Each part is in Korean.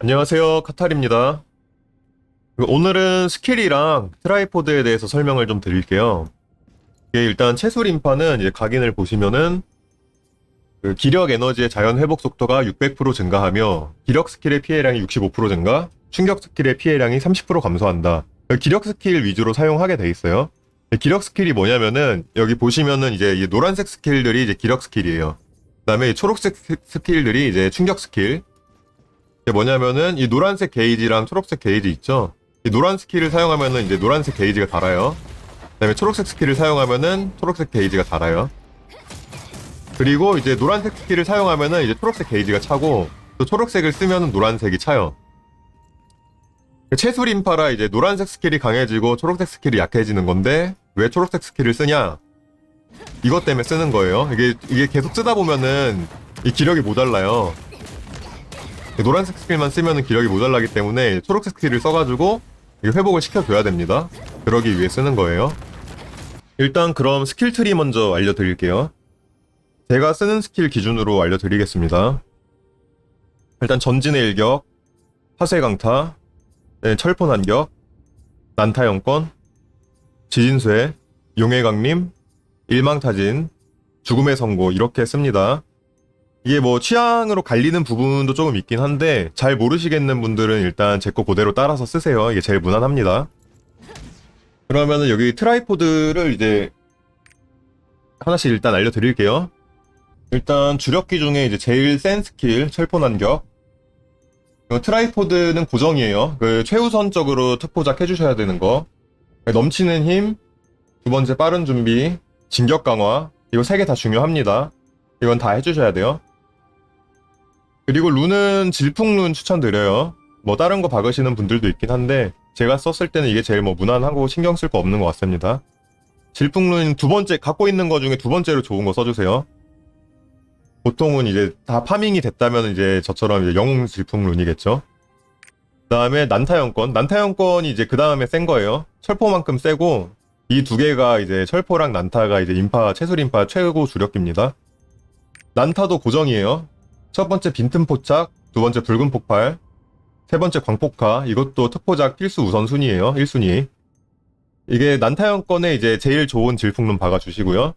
안녕하세요. 카탈입니다. 오늘은 스킬이랑 트라이포드에 대해서 설명을 좀 드릴게요. 일단 채술인파는 이제 각인을 보시면은 그 기력 에너지의 자연 회복 속도가 600% 증가하며 기력 스킬의 피해량이 65% 증가, 충격 스킬의 피해량이 30% 감소한다. 기력 스킬 위주로 사용하게 돼 있어요. 기력 스킬이 뭐냐면은 여기 보시면은 이제 이 노란색 스킬들이 이제 기력 스킬이에요. 그다음에 이 초록색 스- 스킬들이 이제 충격 스킬. 뭐냐면은 이 노란색 게이지랑 초록색 게이지 있죠. 이 노란 스킬을 사용하면은 이제 노란색 게이지가 달아요. 그다음에 초록색 스킬을 사용하면은 초록색 게이지가 달아요. 그리고 이제 노란색 스킬을 사용하면은 이제 초록색 게이지가 차고 또 초록색을 쓰면은 노란색이 차요. 채술 인파라 이제 노란색 스킬이 강해지고 초록색 스킬이 약해지는 건데 왜 초록색 스킬을 쓰냐? 이것 때문에 쓰는 거예요. 이게 이게 계속 쓰다 보면은 이 기력이 모자라요. 노란색 스킬만 쓰면은 기력이 모자라기 때문에 초록색 스킬을 써가지고 회복을 시켜줘야 됩니다. 그러기 위해 쓰는 거예요. 일단 그럼 스킬 트리 먼저 알려드릴게요. 제가 쓰는 스킬 기준으로 알려드리겠습니다. 일단 전진의 일격, 화세 강타, 네, 철포 난격, 난타 영권, 지진쇠, 용의 강림, 일망타진, 죽음의 선고 이렇게 씁니다. 이게 뭐 취향으로 갈리는 부분도 조금 있긴 한데 잘 모르시겠는 분들은 일단 제 거 그대로 따라서 쓰세요. 이게 제일 무난합니다. 그러면은 여기 트라이포드를 이제 하나씩 일단 알려드릴게요. 일단 주력기 중에 이제 제일 센 스킬 철포 난격. 이거 트라이포드는 고정이에요. 그 최우선적으로 특포작 해주셔야 되는 거. 넘치는 힘, 두 번째 빠른 준비, 진격 강화. 이거 세 개 다 중요합니다. 이건 다 해주셔야 돼요. 그리고 룬은 질풍룬 추천드려요. 뭐 다른 거 박으시는 분들도 있긴 한데 제가 썼을 때는 이게 제일 뭐 무난하고 신경 쓸 거 없는 것 같습니다. 질풍룬 두 번째 갖고 있는 거 중에 두 번째로 좋은 거 써주세요. 보통은 이제 다 파밍이 됐다면 이제 저처럼 이제 영웅 질풍룬이겠죠. 그 다음에 난타영권, 난타영권이 이제 그 다음에 센 거예요. 철포만큼 세고 이 두 개가 이제 철포랑 난타가 이제 인파 채술 인파 최고 주력기입니다. 난타도 고정이에요. 첫 번째 빈틈 포착, 두 번째 붉은 폭발, 세 번째 광폭화, 이것도 특포작 필수 우선순위예요. 1순위. 이게 난타형권에 이제 제일 좋은 질풍론 박아주시고요.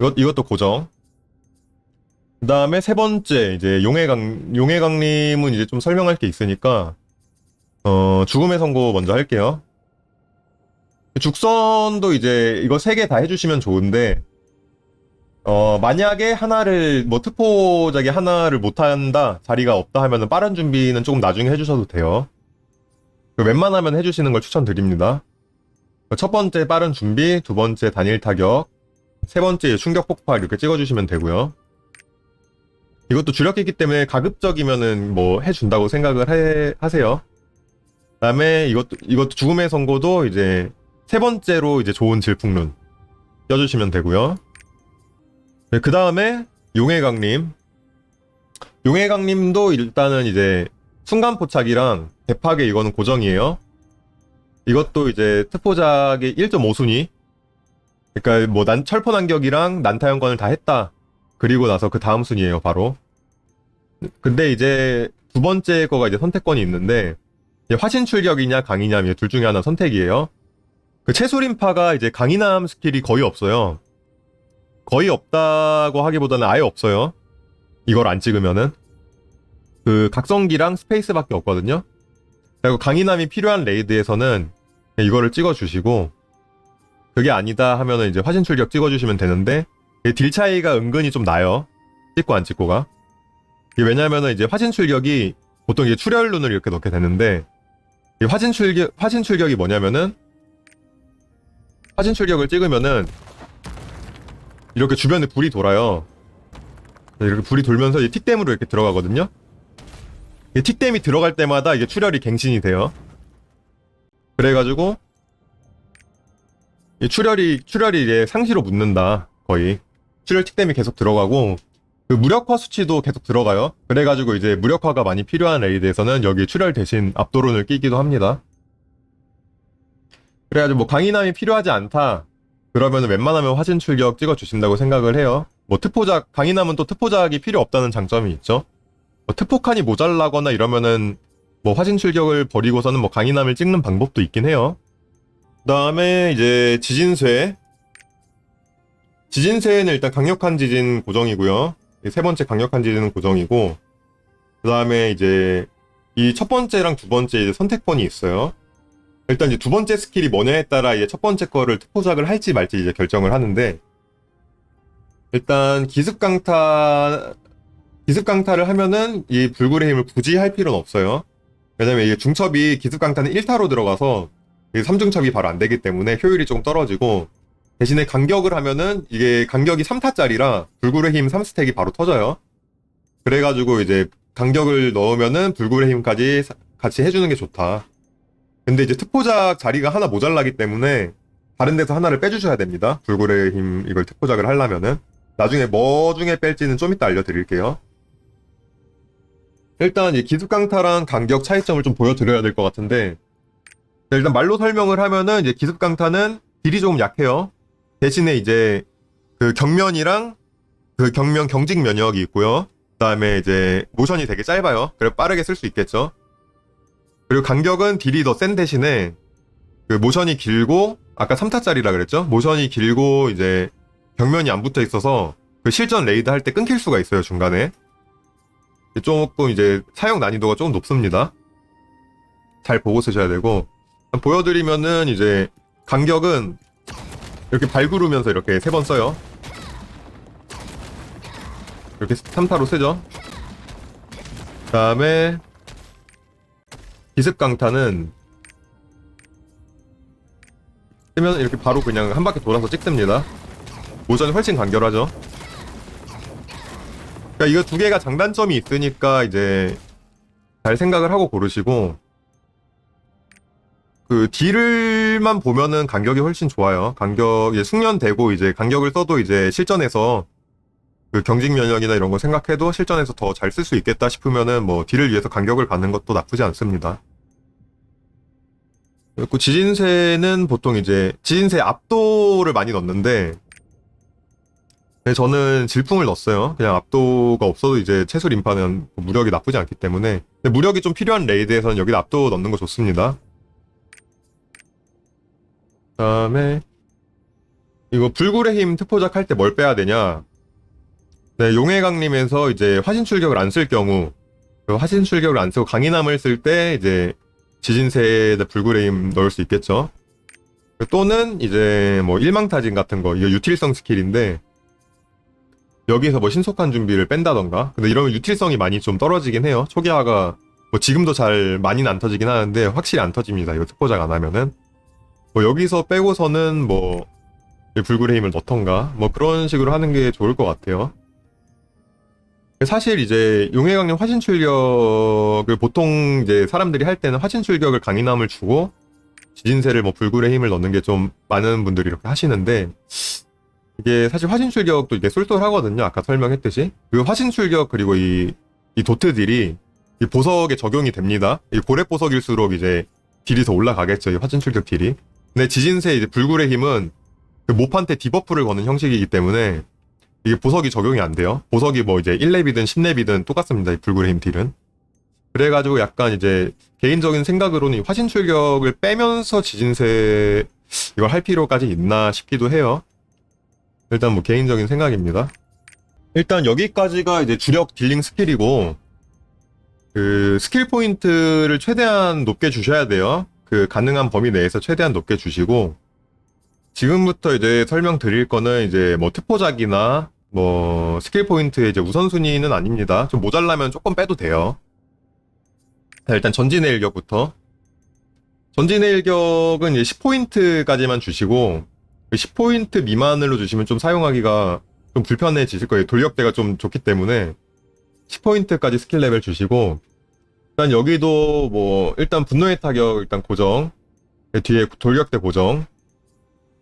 이것, 이것도 고정. 그 다음에 세 번째, 이제 용해강, 용해강림은 이제 좀 설명할 게 있으니까, 어, 죽음의 선고 먼저 할게요. 죽선도 이제 이거 세 개 다 해주시면 좋은데, 어, 만약에 하나를, 뭐, 특포작이 하나를 못한다, 자리가 없다 하면은 빠른 준비는 조금 나중에 해주셔도 돼요. 그 웬만하면 해주시는 걸 추천드립니다. 첫 번째 빠른 준비, 두 번째 단일 타격, 세 번째 충격 폭발 이렇게 찍어주시면 되고요. 이것도 주력이기 때문에 가급적이면은 뭐 해준다고 생각을 해- 하세요. 그 다음에 이것도, 이것도 죽음의 선고도 이제 세 번째로 이제 좋은 질풍룬 껴주시면 되고요. 네, 그 다음에. 용의 강림도 일단은 이제 순간 포착이랑 대파계 이거는 고정이에요. 이것도 이제 특포작의 1.5순위. 그러니까 뭐 난 철포 난격이랑 난타형권을 다 했다. 그리고 나서 그 다음 순위예요, 바로. 근데 이제 두 번째 거가 이제 선택권이 있는데 화신 출격이냐 강이냐 둘 중에 하나 선택이에요. 그 채술인파가 이제 강인함 스킬이 거의 없어요. 거의 없다고 하기보다는 아예 없어요. 이걸 안 찍으면은 그 각성기랑 스페이스밖에 없거든요. 그리고 강인함이 필요한 레이드에서는 이거를 찍어주시고 그게 아니다 하면은 이제 화신 출격 찍어주시면 되는데 이딜 차이가 은근히 좀 나요. 찍고 안 찍고가. 이게 왜냐면은 이제 화신 출격이 보통 이제 출혈룬을 이렇게 넣게 되는데 이 화신 출격 화신 출격이 뭐냐면은 화신 출격을 찍으면은 이렇게 주변에 불이 돌아요. 이렇게 불이 돌면서 이 틱댐으로 이렇게 들어가거든요. 이 틱댐이 들어갈 때마다 이게 출혈이 갱신이 돼요. 그래가지고 이 출혈이 출혈이 이제 상시로 묻는다 거의 출혈 틱댐이 계속 들어가고 그 무력화 수치도 계속 들어가요. 그래가지고 이제 무력화가 많이 필요한 레이드에서는 여기 출혈 대신 압도론을 끼기도 합니다. 그래가지고 뭐 강인함이 필요하지 않다. 그러면 웬만하면 화신 출격 찍어 주신다고 생각을 해요. 뭐 특포작 강인함은 또 특포작이 필요 없다는 장점이 있죠. 뭐 특포칸이 모자라거나 이러면은 뭐 화신 출격을 버리고서는 뭐 강인함을 찍는 방법도 있긴 해요. 그 다음에 이제 지진쇠. 지진쇠는 일단 강력한 지진 고정이고요. 이세 번째 강력한 지진은 고정이고 그 다음에 이제 이 첫 번째랑 두 번째 선택권이 있어요. 일단 이제 두 번째 스킬이 뭐냐에 따라 이제 첫 번째 거를 특포작을 할지 말지 이제 결정을 하는데 일단 기습 강타 기습 강타를 하면은 이 불굴의 힘을 굳이 할 필요는 없어요. 왜냐면 이게 중첩이 기습 강타는 1타로 들어가서 이게 3중첩이 바로 안 되기 때문에 효율이 조금 떨어지고 대신에 간격을 하면은 이게 간격이 3타짜리라 불굴의 힘 3스택이 바로 터져요. 그래가지고 이제 간격을 넣으면은 불굴의 힘까지 사- 같이 해주는 게 좋다. 근데 이제 특포작 자리가 하나 모자라기 때문에 다른 데서 하나를 빼주셔야 됩니다. 불굴의 힘 이걸 특포작을 하려면은 나중에 뭐 중에 뺄지는 좀 이따 알려드릴게요. 일단 이 기습 강타랑 간격 차이점을 좀 보여드려야 될 것 같은데 자, 일단 말로 설명을 하면은 이제 기습 강타는 딜이 조금 약해요. 대신에 이제 그 경면이랑 그 경면 경직 면역이 있고요. 그 다음에 이제 모션이 되게 짧아요. 그래 빠르게 쓸 수 있겠죠. 그리고 간격은 딜이 더 센 대신에 그 모션이 길고 아까 3타짜리라 그랬죠? 모션이 길고 이제 벽면이 안 붙어 있어서 그 실전 레이드 할 때 끊길 수가 있어요 중간에 조금 이제 사용 난이도가 조금 높습니다. 잘 보고 쓰셔야 되고 보여드리면은 이제 간격은 이렇게 발구르면서 이렇게 세 번 써요. 이렇게 3타로 쓰죠. 그 다음에 기습 강타는 쓰면 이렇게 바로 그냥 한 바퀴 돌아서 찍습니다. 모션이 훨씬 간결하죠. 그러니까 이거 두 개가 장단점이 있으니까 이제 잘 생각을 하고 고르시고 그 딜을만 보면은 간격이 훨씬 좋아요. 간격 이제 숙련되고 이제 간격을 써도 이제 실전에서 그 경직 면역이나 이런 거 생각해도 실전에서 더 잘 쓸 수 있겠다 싶으면은 뭐 딜을 위해서 간격을 받는 것도 나쁘지 않습니다. 그리고 지진세는 보통 이제 지진세 압도를 많이 넣는데 네, 저는 질풍을 넣었어요. 그냥 압도가 없어도 이제 채술 인파는 무력이 나쁘지 않기 때문에 무력이 좀 필요한 레이드에서는 여기다 압도 넣는 거 좋습니다. 그 다음에 이거 불굴의 힘 특포작 할 때 뭘 빼야 되냐? 네, 용의 강림에서 이제 화신 출격을 안 쓸 경우 그 화신 출격을 안 쓰고 강인함을 쓸 때 이제 지진세에 힘 넣을 수 있겠죠. 또는 이제 뭐 일망타진 같은 거 이거 유틸성 스킬인데 여기서 뭐 신속한 준비를 뺀다던가? 근데 이러면 유틸성이 많이 좀 떨어지긴 해요. 초기화가 뭐 지금도 잘 많이는 안 터지긴 하는데 확실히 안 터집니다. 이거 특보작 안 하면은. 뭐 여기서 빼고서는 뭐 힘을 넣던가? 뭐 그런 식으로 하는 게 좋을 것 같아요 사실 이제 용의 강림 화신 출격을 보통 이제 사람들이 할 때는 화신 출격을 강인함을 주고 지진세를 뭐 불굴의 힘을 넣는 게 좀 많은 분들이 이렇게 하시는데 이게 사실 화신 출격도 이게 쏠쏠하거든요. 아까 설명했듯이 그 화신 출격 그리고 이, 이 도트들이 이 보석에 적용이 됩니다. 이 고래 보석일수록 이제 딜이 더 올라가겠죠. 이 화신 출격 딜이. 근데 지진세 이제 불굴의 힘은 그 모판테 디버프를 거는 형식이기 때문에 이게 보석이 적용이 안 돼요. 보석이 뭐 이제 1렙이든 10렙이든 똑같습니다. 이힘 딜은. 그래가지고 약간 이제 개인적인 생각으로는 이 화신 출격을 빼면서 지진세 이걸 할 필요까지 있나 싶기도 해요. 일단 뭐 개인적인 생각입니다. 일단 여기까지가 이제 주력 딜링 스킬이고 그 스킬 포인트를 최대한 높게 주셔야 돼요. 그 가능한 범위 내에서 최대한 높게 주시고 지금부터 이제 설명드릴 거는 이제 뭐 특포작이나 뭐 스킬 포인트의 이제 우선순위는 아닙니다. 좀 모자라면 조금 빼도 돼요. 자, 일단 전진의 일격부터 전진의 일격은 이제 10포인트까지만 주시고 10포인트 미만으로 주시면 좀 사용하기가 좀 불편해지실 거예요. 돌격대가 좀 좋기 때문에 10포인트까지 스킬 레벨 주시고 일단 여기도 뭐 일단 분노의 타격 일단 고정 그 뒤에 돌격대 고정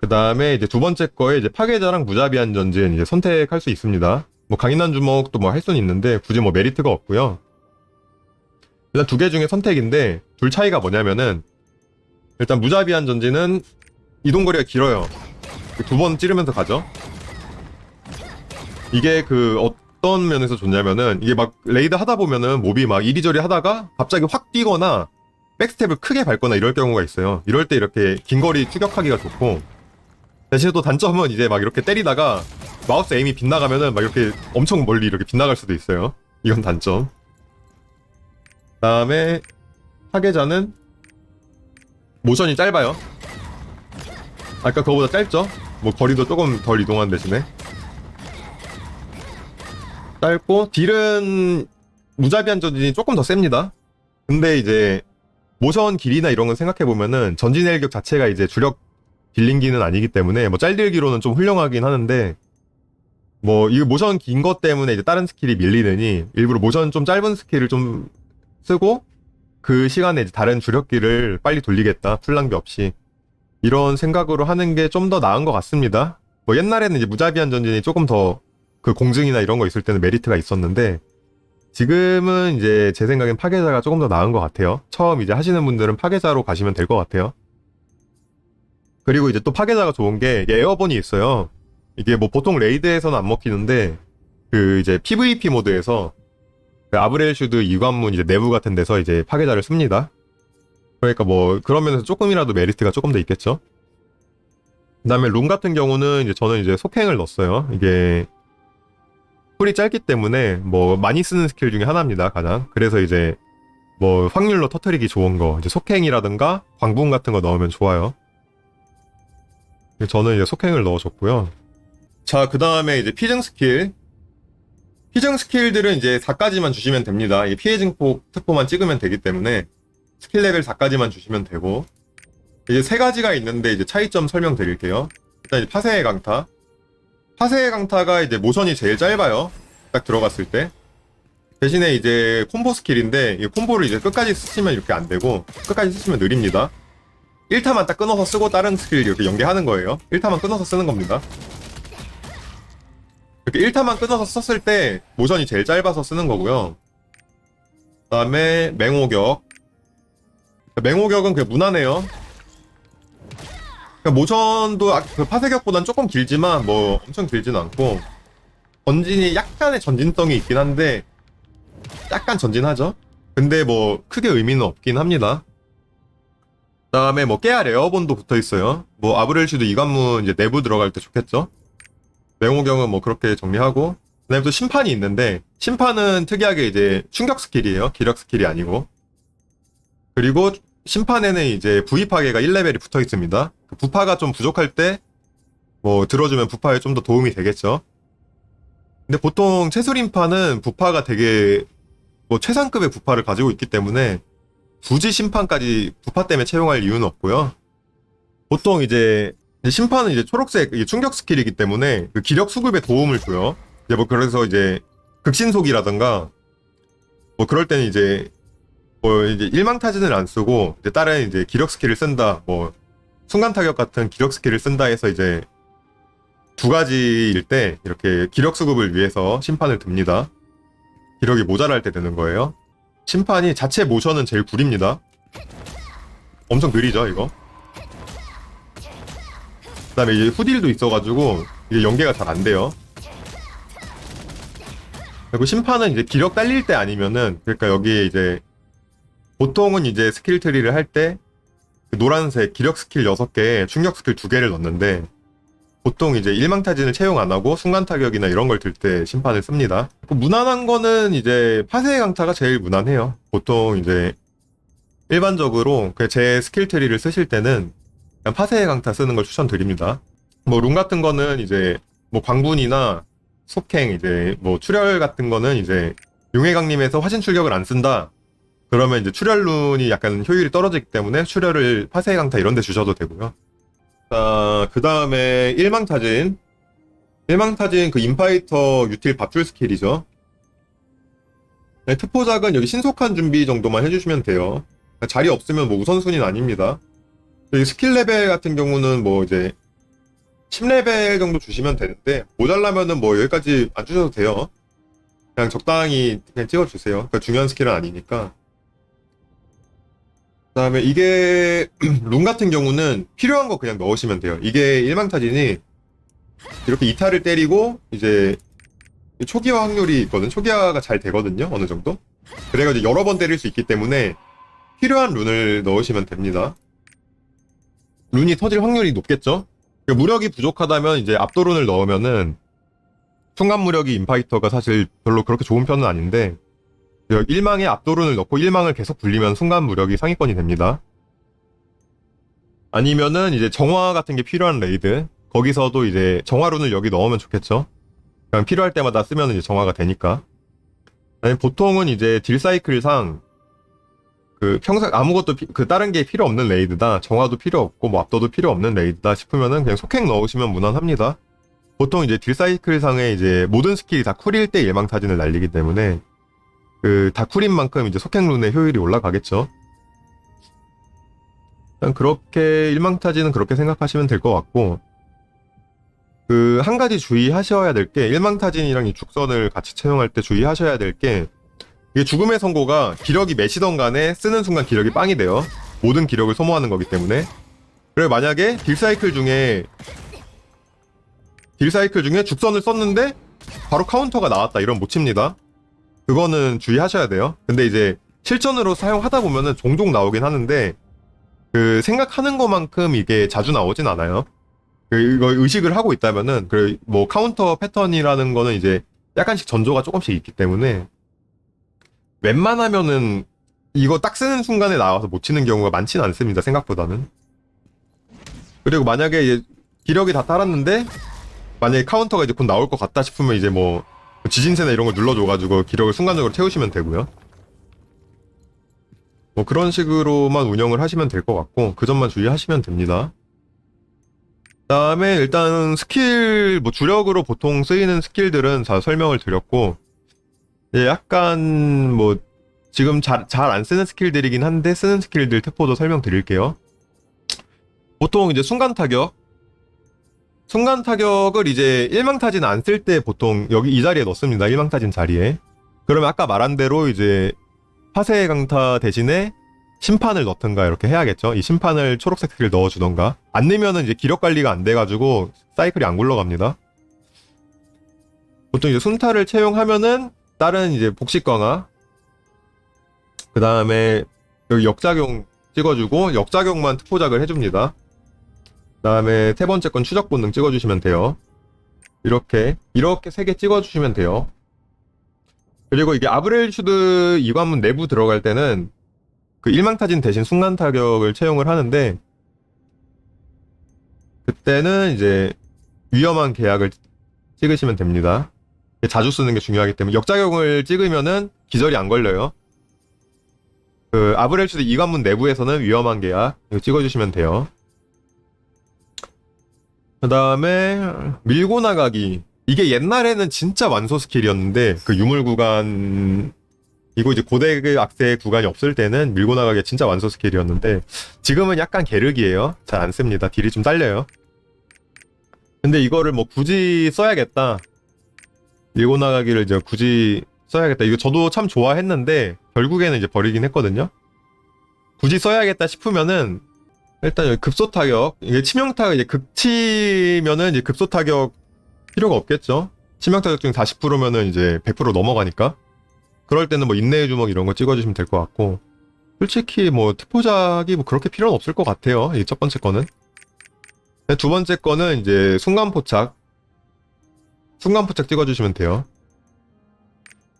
그 다음에 이제 두 번째 거에 이제 파괴자랑 무자비한 전진 이제 선택할 수 있습니다. 뭐 강인한 주먹도 뭐 할 수는 있는데 굳이 뭐 메리트가 없고요. 일단 두 개 중에 선택인데 둘 차이가 뭐냐면은 일단 무자비한 전진은 이동거리가 길어요. 두 번 찌르면서 가죠. 이게 그 어떤 면에서 좋냐면은 이게 막 레이드 하다 보면은 몹이 막 이리저리 하다가 갑자기 확 뛰거나 백스텝을 크게 밟거나 이럴 경우가 있어요. 이럴 때 이렇게 긴 거리 추격하기가 좋고 대신에 또 단점은 이제 막 이렇게 때리다가 마우스 에임이 빗나가면은 막 이렇게 엄청 멀리 이렇게 빗나갈 수도 있어요. 이건 단점. 다음에 파괴자는 모션이 짧아요. 아까 그거보다 짧죠? 뭐 거리도 조금 덜 이동한 대신에 짧고 딜은 무자비한 전진이 조금 더 셉니다. 근데 이제 모션 길이나 이런 건 생각해 보면은 전진 일격 자체가 이제 주력 딜링기는 아니기 때문에 뭐 짤딜기로는 좀 훌륭하긴 하는데 뭐이 모션 긴 것 때문에 이제 다른 스킬이 밀리느니 일부러 모션 좀 짧은 스킬을 좀 쓰고 그 시간에 이제 다른 주력기를 빨리 돌리겠다 풀 낭비 없이 이런 생각으로 하는 게 좀 더 나은 것 같습니다. 뭐 옛날에는 이제 무자비한 전진이 조금 더 그 공증이나 이런 거 있을 때는 메리트가 있었는데 지금은 이제 제 생각엔 파괴자가 조금 더 나은 것 같아요. 처음 이제 하시는 분들은 파괴자로 가시면 될 것 같아요. 그리고 이제 또 파괴자가 좋은 게 에어본이 있어요. 이게 뭐 보통 레이드에서는 안 먹히는데 그 이제 PVP 모드에서 그 아브렐슈드 이관문 이제 내부 같은 데서 이제 파괴자를 씁니다. 그러니까 뭐 그런 면에서 조금이라도 메리트가 조금 더 있겠죠. 그다음에 룸 같은 경우는 이제 저는 이제 속행을 넣었어요. 이게 풀이 짧기 때문에 뭐 많이 쓰는 스킬 중에 하나입니다. 가장. 그래서 이제 뭐 확률로 터트리기 좋은 거 이제 속행이라든가 광분 같은 거 넣으면 좋아요. 저는 이제 속행을 넣어줬고요. 자, 그 다음에 이제 피증 스킬. 피증 스킬들은 이제 4까지만 주시면 됩니다. 이 피해 증폭 특보만 찍으면 되기 때문에 스킬 레벨 4까지만 주시면 되고 이제 세 가지가 있는데 이제 차이점 설명드릴게요. 일단 이제 파세의 강타. 파세의 강타가 이제 모션이 제일 짧아요. 딱 들어갔을 때. 대신에 이제 콤보 스킬인데 이 콤보를 이제 끝까지 쓰시면 이렇게 안 되고 끝까지 쓰시면 느립니다. 1타만 딱 끊어서 쓰고 다른 스킬 이렇게 연계하는 거예요. 1타만 끊어서 쓰는 겁니다. 이렇게 1타만 끊어서 썼을 때 모션이 제일 짧아서 쓰는 거고요. 그 다음에 맹호격. 맹호격은 그냥 무난해요. 그러니까 모션도 아- 그 파쇄격보단 조금 길지만 뭐 엄청 길진 않고 전진이 약간의 전진성이 있긴 한데 약간 전진하죠. 근데 뭐 크게 의미는 없긴 합니다. 그다음에 뭐 깨알 에어본도 붙어 있어요. 뭐 아브렐슈도 이관문 이제 내부 들어갈 때 좋겠죠. 맹호경은 뭐 그렇게 정리하고 그다음에 또 심판이 있는데 심판은 특이하게 이제 충격 스킬이에요. 기력 스킬이 아니고 그리고 심판에는 이제 부위 파괴가 1레벨이 붙어 있습니다. 그 부파가 좀 부족할 때 뭐 들어주면 부파에 좀 더 도움이 되겠죠. 근데 보통 채술인파는 부파가 되게 뭐 최상급의 부파를 가지고 있기 때문에 굳이 심판까지 부파 때문에 채용할 이유는 없고요. 보통 이제 심판은 이제 초록색 충격 스킬이기 때문에 그 기력 수급에 도움을 줘요. 이제 뭐 그래서 이제 극신속이라던가 뭐 그럴 때는 이제 뭐 이제 일망타진을 안 쓰고 이제 다른 이제 기력 스킬을 쓴다. 뭐 순간 타격 같은 기력 스킬을 쓴다 해서 이제 두 가지일 때 이렇게 기력 수급을 위해서 심판을 듭니다. 기력이 모자랄 때 되는 거예요. 심판이 자체 모션은 제일 구립니다. 엄청 느리죠, 이거. 그 다음에 이제 후딜도 있어가지고 이게 연계가 잘 안 돼요. 그리고 심판은 이제 기력 딸릴 때 아니면은 그러니까 여기에 이제 보통은 이제 스킬 트리를 할때그 노란색 기력 스킬 6개, 충격 스킬 2개를 넣는데 보통 이제 일망타진을 채용 안 하고 순간 타격이나 이런 걸 들 때 심판을 씁니다. 그 무난한 거는 이제 파세의 강타가 제일 무난해요. 보통 이제 일반적으로 그제 스킬 트리를 쓰실 때는 그냥 파세의 강타 쓰는 걸 추천드립니다. 뭐룸 같은 거는 이제 뭐 광분이나 속행 이제 뭐 출혈 같은 거는 이제 용해강림에서 화신 출격을 안 쓴다. 그러면 이제 출혈룬이 약간 효율이 떨어지기 때문에 출혈을 파세의 강타 이런 데 주셔도 되고요. 자, 그 다음에 일망타진. 일망타진 그 인파이터 유틸 밥줄 스킬이죠. 네, 특포작은 여기 신속한 준비 정도만 해주시면 돼요. 자리 없으면 뭐 우선순위는 아닙니다. 여기 스킬 레벨 같은 경우는 뭐 이제 10레벨 정도 주시면 되는데 모자라면은 뭐 여기까지 안 주셔도 돼요. 그냥 적당히 그냥 찍어주세요. 그러니까 중요한 스킬은 아니니까. 그다음에 이게 룸 같은 경우는 필요한 거 그냥 넣으시면 돼요. 이게 일망타진이 이렇게 이탈을 때리고 이제 초기화 확률이 있거든. 초기화가 잘 되거든요. 어느 정도. 그래가지고 여러 번 때릴 수 있기 때문에 필요한 룬을 넣으시면 됩니다. 룬이 터질 확률이 높겠죠? 그러니까 무력이 부족하다면 이제 압도룬을 넣으면은 순간 무력이 인파이터가 사실 별로 그렇게 좋은 편은 아닌데 1망에 압도룬을 넣고 1망을 계속 불리면 순간 무력이 상위권이 됩니다. 아니면은 이제 정화 같은 게 필요한 레이드 거기서도 이제 정화룬을 여기 넣으면 좋겠죠. 그냥 필요할 때마다 쓰면 이제 정화가 되니까. 아니 보통은 이제 딜 사이클상 그 평생 아무것도 피- 그 다른 게 필요 없는 레이드다 정화도 필요 없고 뭐 압도도 필요 없는 레이드다 싶으면은 그냥 속행 넣으시면 무난합니다. 보통 이제 딜 사이클 상에 이제 모든 스킬이 다 쿨일 때 예망 타진을 날리기 때문에 그 다 쿨인 만큼 이제 속행 룬의 효율이 올라가겠죠. 일단 그렇게 일망 타진은 그렇게 생각하시면 될 것 같고 그 한 가지 주의하셔야 될 게 일망 타진이랑 이 죽선을 같이 채용할 때 주의하셔야 될 게 이게 죽음의 선고가 기력이 몇이던 간에 쓰는 순간 기력이 빵이 돼요. 모든 기력을 소모하는 거기 때문에. 그리고 만약에 딜 사이클 중에 딜 사이클 중에 죽선을 썼는데 바로 카운터가 나왔다 이런 못 칩니다. 그거는 주의하셔야 돼요. 근데 이제 실전으로 사용하다 보면은 종종 나오긴 하는데 그 생각하는 것만큼 이게 자주 나오진 않아요. 그 이거 의식을 하고 있다면은 그 뭐 카운터 패턴이라는 거는 이제 약간씩 전조가 조금씩 있기 때문에 웬만하면은 이거 딱 쓰는 순간에 나와서 못 치는 경우가 많지는 않습니다. 생각보다는. 그리고 만약에 이제 기력이 다 따랐는데 만약에 카운터가 이제 곧 나올 것 같다 싶으면 이제 뭐 지진세나 이런 걸 눌러줘가지고 기력을 순간적으로 채우시면 되고요. 뭐 그런 식으로만 운영을 하시면 될 것 같고 그 점만 주의하시면 됩니다. 그다음에 일단 스킬 뭐 주력으로 보통 쓰이는 스킬들은 다 설명을 드렸고 예, 약간 뭐 지금 잘잘안 쓰는 스킬들이긴 한데 쓰는 스킬들 특포도 설명드릴게요. 보통 이제 순간 타격 순간 타격을 이제 일망 타진 안 쓸 때 보통 여기 이 자리에 넣습니다. 일망 타진 자리에. 그러면 아까 말한 대로 이제 파쇄 강타 대신에 심판을 넣던가 이렇게 해야겠죠. 이 심판을 초록색 스킬 넣어주던가. 안 넣으면은 이제 기력 관리가 안 돼가지고 사이클이 안 굴러갑니다. 보통 이제 순타를 채용하면은 다른 이제 복식 강화. 그 다음에 여기 역작용 찍어주고 역작용만 특포작을 해줍니다. 그다음에 세 번째 건 추적 본능 찍어주시면 돼요. 이렇게 이렇게 세 개 찍어주시면 돼요. 그리고 이게 아브렐슈드 이관문 내부 들어갈 때는 그 일망타진 대신 순간 타격을 채용을 하는데 그때는 이제 위험한 계약을 찍으시면 됩니다. 자주 쓰는 게 중요하기 때문에 역작용을 찍으면은 기절이 안 걸려요. 그 아브렐슈드 이관문 내부에서는 위험한 계약 찍어주시면 돼요. 그 다음에 밀고 나가기. 이게 옛날에는 진짜 완소 스킬이었는데 그 유물 구간 이거 이제 고대 그 악세 구간이 없을 때는 밀고 나가기 진짜 완소 스킬이었는데 지금은 약간 게르기예요. 잘 안 씁니다. 딜이 좀 딸려요. 근데 이거를 뭐 굳이 써야겠다. 밀고 나가기를 이제 굳이 써야겠다. 이거 저도 참 좋아했는데 결국에는 이제 버리긴 했거든요. 굳이 써야겠다 싶으면은 일단 여기 급소 타격 이게 치명 타격 이제 극치면은 이제 급소 타격 필요가 없겠죠. 치명 타격 중 40%면은 이제 100% 넘어가니까 그럴 때는 뭐 인내의 주먹 이런 거 찍어주시면 될 것 같고 솔직히 뭐 특포작이 뭐 그렇게 필요는 없을 것 같아요. 이 첫 번째 거는 네, 두 번째 거는 이제 순간 포착 순간 포착 찍어주시면 돼요.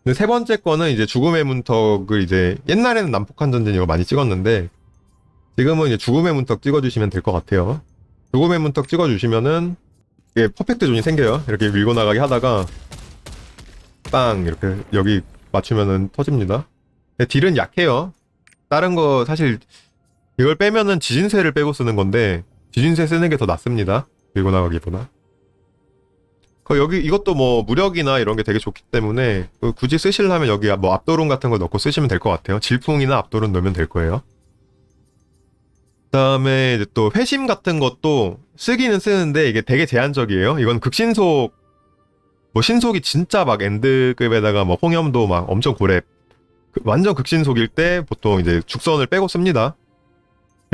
근데 세 번째 거는 이제 죽음의 문턱을 이제 옛날에는 남북한 전쟁 이거 많이 찍었는데 지금은 이제 죽음의 문턱 찍어주시면 될 것 같아요. 죽음의 문턱 찍어주시면은 이게 퍼펙트 존이 생겨요. 이렇게 밀고 나가게 하다가 빵 이렇게 여기 맞추면은 터집니다. 근데 딜은 약해요. 다른 거 사실 이걸 빼면은 지진세를 빼고 쓰는 건데 지진세 쓰는 게 더 낫습니다. 밀고 나가기보다. 그 여기 이것도 뭐 무력이나 이런 게 되게 좋기 때문에 그 굳이 쓰시려면 여기 뭐 압도론 같은 거 넣고 쓰시면 될 것 같아요. 질풍이나 압도론 넣으면 될 거예요. 그다음에 이제 또 회심 같은 것도 쓰기는 쓰는데 이게 되게 제한적이에요. 이건 극신속 뭐 신속이 진짜 막 엔드급에다가 뭐 홍염도 막 엄청 그 완전 극신속일 때 보통 이제 죽선을 빼고 씁니다.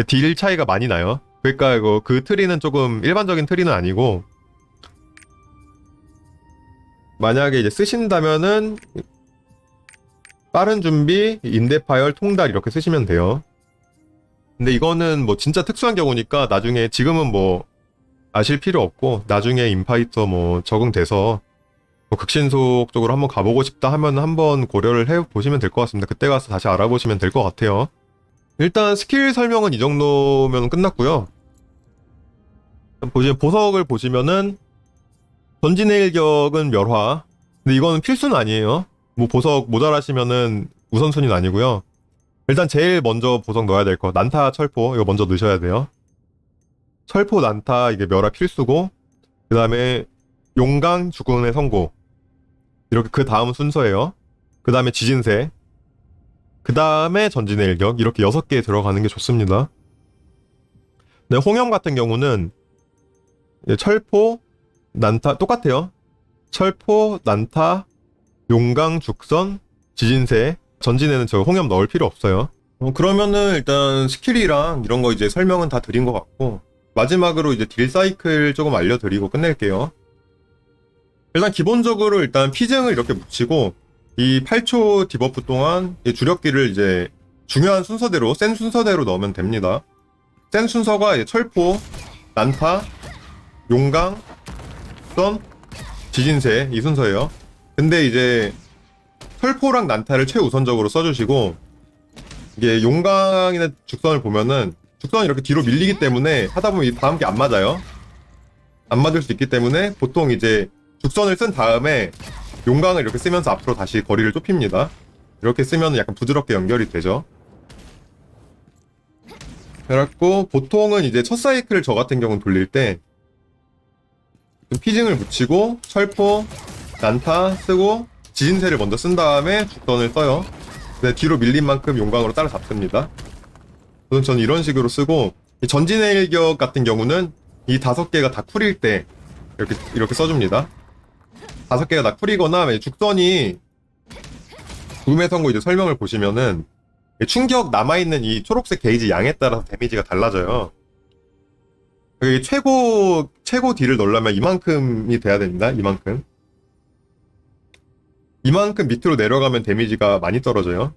딜 차이가 많이 나요. 그러니까 이거 그 트리는 조금 일반적인 트리는 아니고 만약에 이제 쓰신다면은 빠른 준비, 인대 파열, 통달 이렇게 쓰시면 돼요. 근데 이거는 뭐 진짜 특수한 경우니까 나중에 지금은 뭐 아실 필요 없고 나중에 인파이터 뭐 적응돼서 뭐 극신속 쪽으로 한번 가보고 싶다 하면 한번 고려를 해 보시면 될 것 같습니다. 그때 가서 다시 알아보시면 될 것 같아요. 일단 스킬 설명은 이 정도면 끝났고요. 보시면 보석을 보시면은 전진의 일격은 멸화. 근데 이거는 필수는 아니에요. 뭐 보석 모자라시면은 우선순위는 아니고요. 일단 제일 먼저 보석 넣어야 될 거 난타 철포 이거 먼저 넣으셔야 돼요. 철포 난타 이게 멸화 필수고 그 다음에 용강 죽음의 선고 이렇게 그 다음 순서예요. 그 다음에 지진세 그 다음에 전진의 일격 이렇게 여섯 개 들어가는 게 좋습니다. 네, 홍염 같은 경우는 철포 난타 똑같아요. 철포 난타 용강 죽선 지진세 전진에는 저 홍염 넣을 필요 없어요. 어, 그러면은 일단 스킬이랑 이런 거 이제 설명은 다 드린 것 같고 마지막으로 이제 딜 사이클 조금 알려드리고 끝낼게요. 일단 기본적으로 일단 피증을 이렇게 묻히고 이 8초 디버프 동안 이 주력기를 이제 중요한 순서대로 센 순서대로 넣으면 됩니다. 센 순서가 철포, 난타, 용강, 선, 지진세 이 순서예요. 근데 이제 철포랑 난타를 최우선적으로 써주시고 이게 용강이나 죽선을 보면은 죽선이 이렇게 뒤로 밀리기 때문에 하다 보면 이 다음 게 안 맞아요. 안 맞을 수 있기 때문에 보통 이제 죽선을 쓴 다음에 용강을 이렇게 쓰면서 앞으로 다시 거리를 좁힙니다. 이렇게 쓰면 약간 부드럽게 연결이 되죠. 그래갖고 보통은 이제 첫 사이클을 저 같은 경우는 돌릴 때 피징을 묻히고 철포, 난타 쓰고 지진세를 먼저 쓴 다음에 죽선을 써요. 네, 뒤로 밀린 만큼 용광으로 따라잡습니다. 저는 저는 이런 식으로 쓰고 이 전진의 일격 같은 경우는 이 다섯 개가 다 쿨일 때 이렇게 이렇게 써줍니다. 다섯 개가 다 쿨이거나 죽선이 구매 선고 이제 설명을 보시면은 충격 남아있는 이 초록색 게이지 양에 따라서 데미지가 달라져요. 최고 최고 딜을 넣으려면 이만큼이 돼야 됩니다. 이만큼. 이만큼 밑으로 내려가면 데미지가 많이 떨어져요.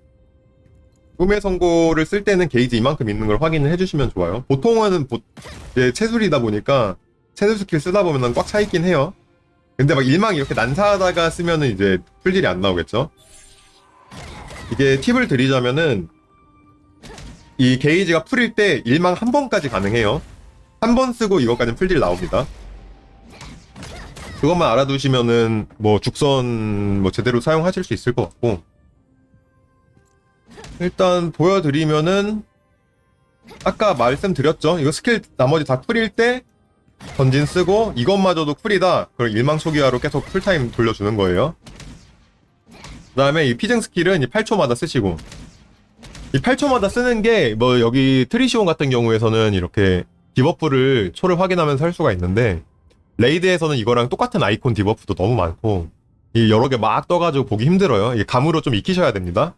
꿈의 선고를 쓸 때는 게이지 이만큼 있는 걸 확인을 해주시면 좋아요. 보통은 보, 이제 채술이다 보니까 채술 스킬 쓰다 보면 꽉 차있긴 해요. 근데 막 일망 이렇게 난사하다가 쓰면은 이제 풀딜이 안 나오겠죠. 이게 팁을 드리자면은 이 게이지가 풀일 때 일망 한 번까지 가능해요. 한 번 쓰고 이것까지는 풀딜 나옵니다. 그것만 알아두시면은 뭐 죽선 뭐 제대로 사용하실 수 있을 것 같고. 일단 보여드리면은 아까 말씀드렸죠? 이거 스킬 나머지 다 풀일 때 전진 쓰고 이것마저도 쿨이다. 그럼 일망 초기화로 계속 풀타임 돌려주는 거예요. 그 다음에 이 피증 스킬은 이 8초마다 쓰시고. 이 8초마다 쓰는 게 뭐 여기 트리시온 같은 경우에서는 이렇게 디버프를 초를 확인하면서 할 수가 있는데 레이드에서는 이거랑 똑같은 아이콘 디버프도 너무 많고 이 여러 개 막 떠가지고 보기 힘들어요. 이게 감으로 좀 익히셔야 됩니다.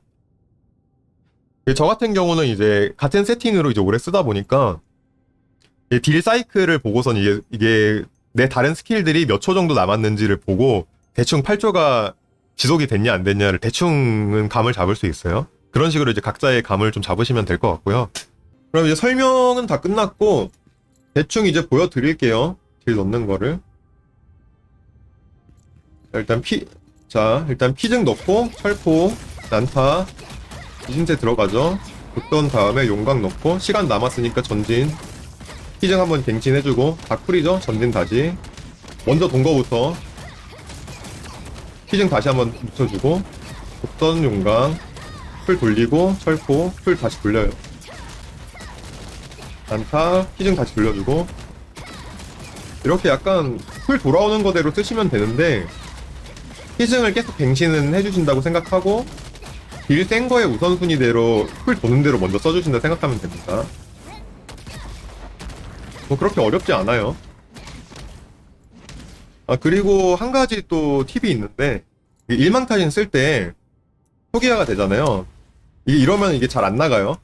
저 같은 경우는 이제 같은 세팅으로 이제 오래 쓰다 보니까 이딜 사이클을 보고선 이게 이게 내 다른 스킬들이 몇 초 정도 남았는지를 보고 대충 8조가 지속이 됐냐 안 됐냐를 대충은 감을 잡을 수 있어요. 그런 식으로 이제 각자의 감을 좀 잡으시면 될 것 같고요. 그럼 이제 설명은 다 끝났고 대충 이제 보여드릴게요. 딜 넣는 거를. 자, 일단 피, 자, 일단 피증 넣고, 철포, 난타, 지진세 들어가죠. 붙던 다음에 용광 넣고, 시간 남았으니까 전진. 피증 한번 갱신 해주고, 다 쿨이죠? 전진 다시. 먼저 돈 거부터. 피증 다시 한번 묻혀주고, 붙던 용광, 풀 돌리고, 철포, 풀 다시 돌려요. 난타, 피증 다시 돌려주고, 이렇게 약간 풀 돌아오는 거대로 쓰시면 되는데 피증을 계속 갱신은 해주신다고 생각하고 딜센 거의 우선순위대로 풀 도는 대로 먼저 써주신다 생각하면 됩니다. 뭐 그렇게 어렵지 않아요. 아 그리고 한 가지 또 팁이 있는데 일망타진 쓸 때 초기화가 되잖아요. 이게 이러면 이게 잘 안 나가요.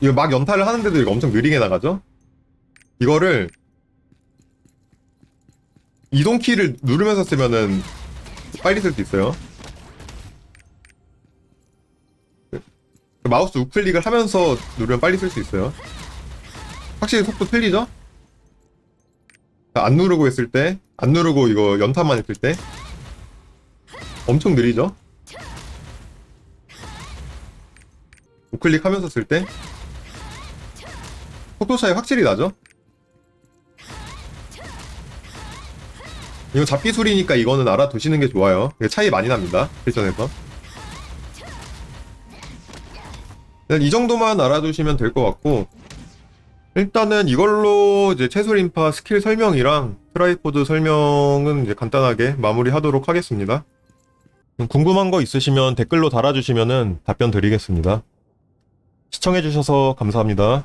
이거 막 연타를 하는데도 이거 엄청 느리게 나가죠? 이거를 이동 키를 누르면서 쓰면은 빨리 쓸 수 있어요. 마우스 우클릭을 하면서 누르면 빨리 쓸 수 있어요. 확실히 속도 틀리죠? 안 누르고 했을 때, 안 누르고 이거 연타만 했을 때 엄청 느리죠? 우클릭 하면서 쓸 때 속도 차이 확실히 나죠? 이거 잡기 술이니까 이거는 알아두시는 게 좋아요. 차이 많이 납니다. 필전에서. 일단 이 정도만 알아두시면 될 것 같고 일단은 이걸로 이제 채술인파 스킬 설명이랑 트라이포드 설명은 이제 간단하게 마무리하도록 하겠습니다. 궁금한 거 있으시면 댓글로 달아주시면 답변 드리겠습니다. 시청해주셔서 감사합니다.